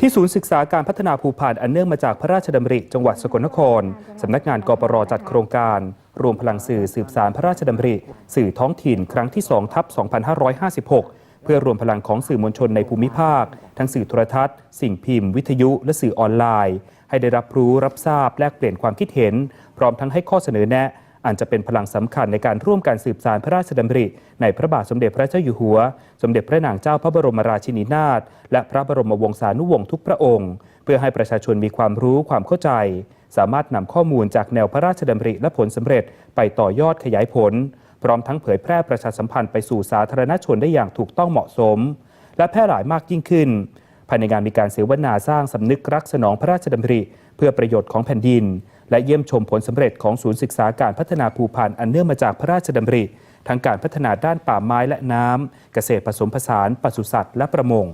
ที่ศูนย์ศึกษาการพัฒนาภูพานอันเนื่องมาจากพระราชดำริจังหวัดสกลนคร สำนักงานกปรจัดโครงการ รวมพลังสื่อสืบสารพระราชดำริ สื่อท้องถิ่นครั้งที่2ทับ2556 เพื่อรวมพลังของสื่อมวลชนในภูมิภาค ทั้งสื่อโทรทัศน์ สิ่งพิมพ์ วิทยุ และสื่อออนไลน์ ให้ได้รับรู้รับทราบแลกเปลี่ยนความคิดเห็น พร้อมทั้งให้ข้อเสนอแนะ อันจะเป็นพลังสำคัญในการร่วมการสืบสารพระราชดำริ ในพระบาทสมเด็จพระเจ้าอยู่หัว สมเด็จพระนางเจ้าพระบรมราชินีนาถและพระบรมวงศานุวงศ์ทุกพระองค์ เพื่อให้ประชาชนมีความรู้ความเข้าใจ สามารถนำข้อมูลจากแนวพระราชดำริและผลสำเร็จไปต่อยอดขยายผล พร้อมทั้งเผยแพร่ประชาสัมพันธ์ไปสู่สาธารณชนได้อย่างถูกต้องเหมาะสม และแพร่หลายมากยิ่งขึ้นภายในงานมีการเสวนาสร้างสำนึกรักสนองพระราชดำริ เพื่อประโยชน์ของแผ่นดิน และเยี่ยมชมผลสำเร็จของศูนย์ศึกษาการพัฒนาภูพานอันเนื่องมาจากพระราชดำริทั้งการพัฒนาด้านป่าไม้และน้ำเกษตรผสมผสานปศุสัตว์และประมง